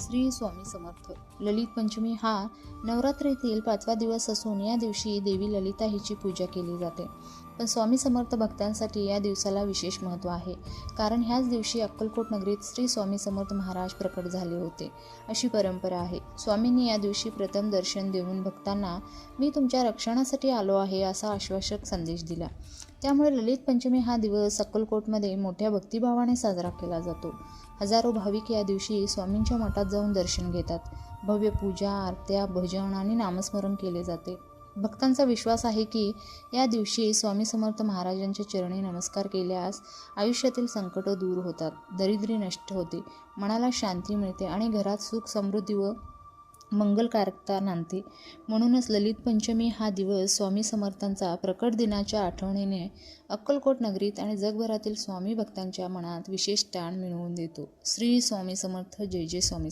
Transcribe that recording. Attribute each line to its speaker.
Speaker 1: श्री स्वामी समर्थ. ललित पंचमी हा नवरात्रीतील पाचवा दिवस असून या दिवशी देवी ललिता हिची पूजा केली जाते. पण स्वामी समर्थ भक्तांसाठी या दिवसाला विशेष महत्त्व आहे. कारण ह्याच दिवशी अक्कलकोट नगरीत श्री स्वामी समर्थ महाराज प्रकट झाले होते. अशी परंपरा आहे. स्वामींनी या दिवशी प्रथम दर्शन देऊन भक्तांना मी तुमच्या रक्षणासाठी आलो आहे असा आश्वासक संदेश दिला. त्यामुळे ललित पंचमी हा दिवस अक्कलकोटमध्ये मोठ्या भक्तिभावाने साजरा केला जातो. हजारो भाविक या दिवशी स्वामींच्या मठात जाऊन दर्शन घेतात. भव्य पूजा आरत्या भजन आणि नामस्मरण केले जाते. भक्तांचा विश्वास आहे की या दिवशी स्वामी समर्थ महाराजांच्या चरणी नमस्कार केल्यास आयुष्यातील संकट दूर होतात दरिद्री नष्ट होते मनाला शांती मिळते आणि घरात सुख समृद्धी व मंगलकारकता नांदते. म्हणूनच ललित पंचमी हा दिवस स्वामी समर्थांचा प्रकट दिनाच्या आठवणीने अक्कलकोट नगरीत आणि जगभरातील स्वामी भक्तांच्या मनात विशेष ताण मिळवून देतो. श्री स्वामी समर्थ जय जय स्वामी